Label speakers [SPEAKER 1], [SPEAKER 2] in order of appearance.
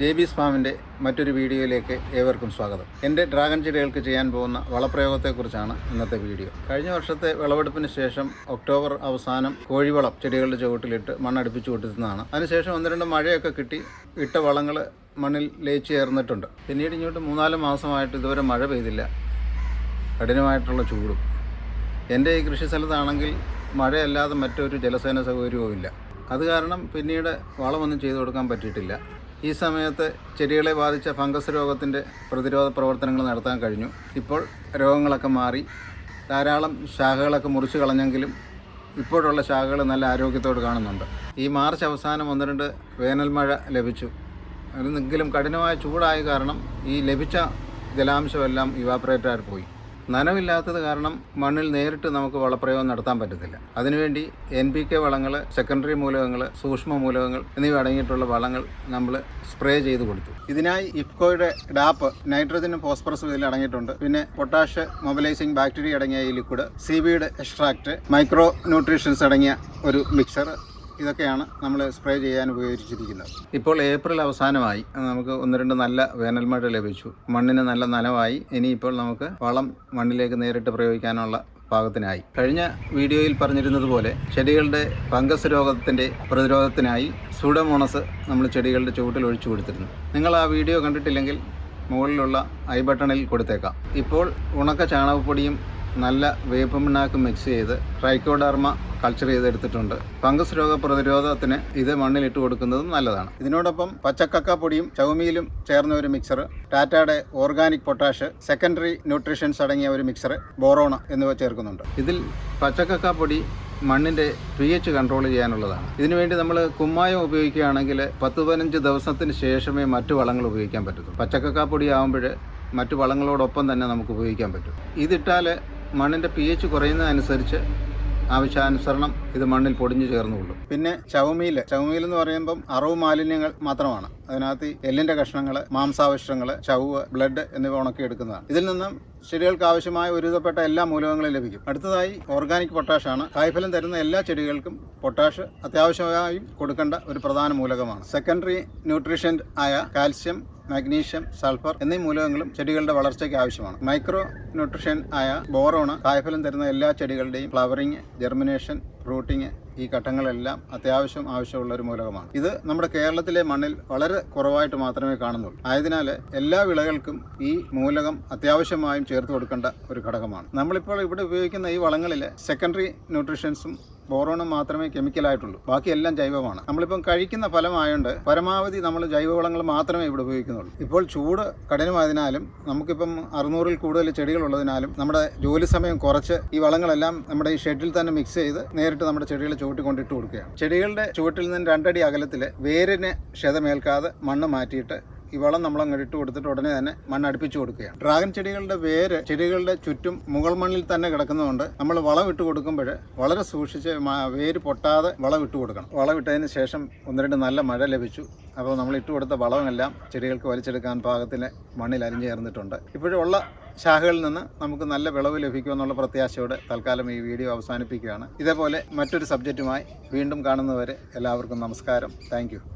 [SPEAKER 1] ജെബീസ് ഫാമിന്റെ മറ്റൊരു വീഡിയോയിലേക്ക് ഏവർക്കും സ്വാഗതം. എന്റെ ഡ്രാഗൺ ചെടികൾക്ക് ചെയ്യാൻ പോകുന്ന വളപ്രയോഗത്തെക്കുറിച്ചാണ് ഇന്നത്തെ വീഡിയോ. കഴിഞ്ഞ വർഷത്തെ വിളവെടുപ്പിന് ശേഷം ഒക്ടോബർ അവസാനം കോഴിവളം ചെടികളുടെ ചുവട്ടിലിട്ട് മണ്ണടുപ്പിച്ച് കൊടുത്തുന്നതാണ് അതിനുശേഷം ഒന്ന് രണ്ട് മഴയൊക്കെ കിട്ടി ഇട്ട വളങ്ങൾ മണ്ണിൽ ലയിച്ച് ചേർന്നിട്ടുണ്ട്. പിന്നീട് ഇങ്ങോട്ട് മൂന്നാൽ മാസമായിട്ട് ഇതുവരെ മഴ പെയ്തില്ല. കഠിനമായിട്ടുള്ള ചൂടും. എന്റെ ഈ കൃഷി സ്ഥലത്താണെങ്കിൽ മഴയല്ലാതെ മറ്റൊരു ജലസേന സൗകര്യവും ഇല്ല അത് കാരണം പിന്നീട് വളമൊന്നും ചെയ്തു കൊടുക്കാൻ പറ്റിയിട്ടില്ല. ഈ സമയത്ത് ചെടികളെ ബാധിച്ച ഫംഗസ് രോഗത്തിന്റെ പ്രതിരോധ പ്രവർത്തനങ്ങൾ നടത്താൻ കഴിഞ്ഞു. ഇപ്പോൾ രോഗങ്ങളൊക്കെ മാറി. ധാരാളം ശാഖകളൊക്കെ മുറിച്ച് കളഞ്ഞെങ്കിലും ഇപ്പോഴുള്ള ശാഖകൾ നല്ല ആരോഗ്യത്തോട് കാണുന്നുണ്ട്. ഈ മാർച്ച് അവസാനം ഒന്ന് രണ്ട് വേനൽ മഴ ലഭിച്ചു. അതെങ്കിലും കഠിനമായ ചൂടായ കാരണം ഈ ലഭിച്ച ജലാംശമെല്ലാം ഇവാപ്പറേറ്റായി പോയി. നനവില്ലാത്തത് കാരണം മണ്ണിൽ നേരിട്ട് നമുക്ക് വളപ്രയോഗം നടത്താൻ പറ്റത്തില്ല. അതിനുവേണ്ടി എൻ പി കെ വളങ്ങൾ സെക്കൻഡറി മൂലകങ്ങൾ സൂക്ഷ്മ മൂലകങ്ങൾ എന്നിവ അടങ്ങിയിട്ടുള്ള വളങ്ങൾ നമ്മൾ സ്പ്രേ ചെയ്ത് കൊടുത്തു. ഇതിനായി ഇഫ്കോയുടെ ഡാപ്പ് നൈട്രജനും ഫോസ്ഫറസും ഇതിൽ അടങ്ങിയിട്ടുണ്ട്. പിന്നെ പൊട്ടാഷ് മൊബിലൈസിംഗ് ബാക്ടീരിയ അടങ്ങിയ ഈ liquid seaweed extract micro nutritions അടങ്ങിയ ഒരു മിക്സർ ഇതൊക്കെയാണ് നമ്മൾ സ്പ്രേ ചെയ്യാൻ ഉപയോഗിച്ചിരിക്കുന്നത്. ഇപ്പോൾ ഏപ്രിൽ അവസാനമായി നമുക്ക് ഒന്ന് രണ്ട് നല്ല വേനൽമഴ ലഭിച്ചു. മണ്ണിന് നല്ല നനവായി. ഇനിയിപ്പോൾ നമുക്ക് വളം മണ്ണിലേക്ക് നേരിട്ട് പ്രയോഗിക്കാനുള്ള പാകത്തിനായി. കഴിഞ്ഞ വീഡിയോയിൽ പറഞ്ഞിരുന്നത് പോലെ ചെടികളുടെ ഫംഗസ് രോഗത്തിന്റെ പ്രതിരോധത്തിനായി സുഡമോണസ് നമ്മൾ ചെടികളുടെ ചുവട്ടിൽ ഒഴിച്ചു കൊടുത്തിരുന്നു. നിങ്ങൾ ആ വീഡിയോ കണ്ടിട്ടില്ലെങ്കിൽ മുകളിലുള്ള ഐ ബട്ടണിൽ കൊടുത്തേക്കാം. ഇപ്പോൾ ഉണക്ക ചാണകപ്പൊടിയും നല്ല വേപ്പുമിണ്ണാക്ക് മിക്സ് ചെയ്ത് ട്രൈക്കോഡർമ കൾച്ചർ ചെയ്തെടുത്തിട്ടുണ്ട്. ഫംഗസ് രോഗ പ്രതിരോധത്തിന് ഇത് മണ്ണിലിട്ട് കൊടുക്കുന്നതും നല്ലതാണ്. ഇതിനോടൊപ്പം പച്ചക്കക്ക പൊടിയും ചൗമിയിലും ചേർന്ന ഒരു മിക്സർ ടാറ്റയുടെ ഓർഗാനിക് പൊട്ടാഷ് സെക്കൻഡറി ന്യൂട്രീഷൻസ് അടങ്ങിയ ഒരു മിക്സർ ബോറോണ എന്നിവ ചേർക്കുന്നുണ്ട്. ഇതിൽ പച്ചക്കക്ക പൊടി മണ്ണിന്റെ പി എച്ച് കൺട്രോൾ ചെയ്യാനുള്ളതാണ് ഇതിനുവേണ്ടി നമ്മൾ കുമ്മായം ഉപയോഗിക്കുകയാണെങ്കിൽ പത്ത് പതിനഞ്ച് ദിവസത്തിന് ശേഷമേ മറ്റു വളങ്ങൾ ഉപയോഗിക്കാൻ പറ്റത്തുള്ളൂ. പച്ചക്കക്ക പൊടി ആകുമ്പോൾ മറ്റു വളങ്ങളോടൊപ്പം തന്നെ നമുക്ക് ഉപയോഗിക്കാൻ പറ്റും. ഇതിട്ടാൽ മണ്ണിന്റെ പി എച്ച് കുറയുന്നതനുസരിച്ച് ആവശ്യാനുസരണം ഇത് മണ്ണിൽ പൊടിഞ്ഞു ചേർന്നുകൊള്ളും. പിന്നെ ചവമീൽ ചവമീൽ എന്ന് പറയുമ്പം അറവ് മാലിന്യങ്ങൾ മാത്രമാണ്. അതിനകത്ത് എല്ലിന്റെ കഷ്ണങ്ങൾ മാംസാവശിഷ്ടങ്ങൾ ചവ് ബ്ലഡ് എന്നിവ ഉണക്കിയെടുക്കുന്നതാണ്. ഇതിൽ നിന്നും ചെടികൾക്ക് ആവശ്യമായ ഒരുവിധപ്പെട്ട എല്ലാ മൂലകങ്ങളും ലഭിക്കും. അടുത്തതായി ഓർഗാനിക് പൊട്ടാഷാണ് കായ്ഫലം തരുന്ന എല്ലാ ചെടികൾക്കും പൊട്ടാഷ് അത്യാവശ്യമായും കൊടുക്കേണ്ട ഒരു പ്രധാന മൂലകമാണ്. സെക്കൻഡറി ന്യൂട്രീഷൻ ആയ കാൽസ്യം മാഗ്നീഷ്യം സൾഫർ എന്നീ മൂലകങ്ങളും ചെടികളുടെ വളർച്ചയ്ക്ക് ആവശ്യമാണ്. മൈക്രോ ന്യൂട്രീഷൻ ആയ ബോറോണ് കായ്ഫലം തരുന്ന എല്ലാ ചെടികളുടെയും ഫ്ലവറിങ് ജെർമിനേഷൻ ഫ്രൂട്ടിങ് ഈ ഘട്ടങ്ങളെല്ലാം അത്യാവശ്യം ആവശ്യമുള്ള ഒരു മൂലകമാണ്. ഇത് നമ്മുടെ കേരളത്തിലെ മണ്ണിൽ വളരെ കുറവായിട്ട് മാത്രമേ കാണുന്നുള്ളൂ. ആയതിനാൽ എല്ലാ വിളകൾക്കും ഈ മൂലകം അത്യാവശ്യമായും ചേർത്ത് കൊടുക്കേണ്ട ഒരു ഘടകമാണ്. നമ്മളിപ്പോൾ ഇവിടെ ഉപയോഗിക്കുന്ന ഈ വളങ്ങളിൽ സെക്കൻഡറി ന്യൂട്രീഷൻസും ബോറോണും മാത്രമേ കെമിക്കലായിട്ടുള്ളൂ ബാക്കിയെല്ലാം ജൈവമാണ്. നമ്മളിപ്പം കഴിക്കുന്ന ഫലമായതുകൊണ്ട് പരമാവധി നമ്മൾ ജൈവവളങ്ങൾ മാത്രമേ ഇവിടെ ഉപയോഗിക്കുന്നുള്ളൂ. ഇപ്പോൾ ചൂട് കഠിനമായതിനാലും നമുക്കിപ്പം അറുന്നൂറിൽ കൂടുതൽ ചെടികൾ ഉള്ളതിനാലും നമ്മുടെ ജോലി സമയം കുറച്ച് ഈ വളങ്ങളെല്ലാം നമ്മുടെ ഈ ഷെഡിൽ തന്നെ മിക്സ് ചെയ്ത് നേരിട്ട് നമ്മുടെ ചെടികളെ ചുവട്ടി കൊണ്ടിട്ട് കൊടുക്കുകയാണ്. ചെടികളുടെ ചുവട്ടിൽ നിന്ന് രണ്ടടി അകലത്തിൽ വേരിന് ക്ഷതമേൽക്കാതെ മണ്ണ് മാറ്റിയിട്ട് ഈ വളം നമ്മൾ അങ്ങോട്ട് ഇട്ട് കൊടുത്തിട്ട് ഉടനെ തന്നെ മണ്ണ് അടുപ്പിച്ച് കൊടുക്കുകയാണ്. ഡ്രാഗൺ ചെടികളുടെ വേര് ചെടികളുടെ ചുറ്റും മുകൾ മണ്ണിൽ തന്നെ കിടക്കുന്നതുകൊണ്ട് നമ്മൾ വളം ഇട്ട് കൊടുക്കുമ്പോൾ വളരെ സൂക്ഷിച്ച് വേര് പൊട്ടാതെ വളം ഇട്ട് കൊടുക്കണം. വളം ഇട്ടതിന് ശേഷം ഒന്ന് രണ്ട് നല്ല മഴ ലഭിച്ചു. അപ്പോൾ നമ്മൾ ഇട്ട് കൊടുത്ത വളമെല്ലാം ചെടികൾക്ക് വലിച്ചെടുക്കാൻ പാകത്തിന് മണ്ണിൽ അലിഞ്ഞു ചേർന്നിട്ടുണ്ട്. ഇപ്പോഴുള്ള ശാഖകളിൽ നിന്ന് നമുക്ക് നല്ല വിളവ് ലഭിക്കുമെന്നുള്ള പ്രത്യാശയോടെ തൽക്കാലം ഈ വീഡിയോ അവസാനിപ്പിക്കുകയാണ്. ഇതേപോലെ മറ്റൊരു സബ്ജക്റ്റുമായി വീണ്ടും കാണുന്നവരെ എല്ലാവർക്കും നമസ്കാരം. താങ്ക്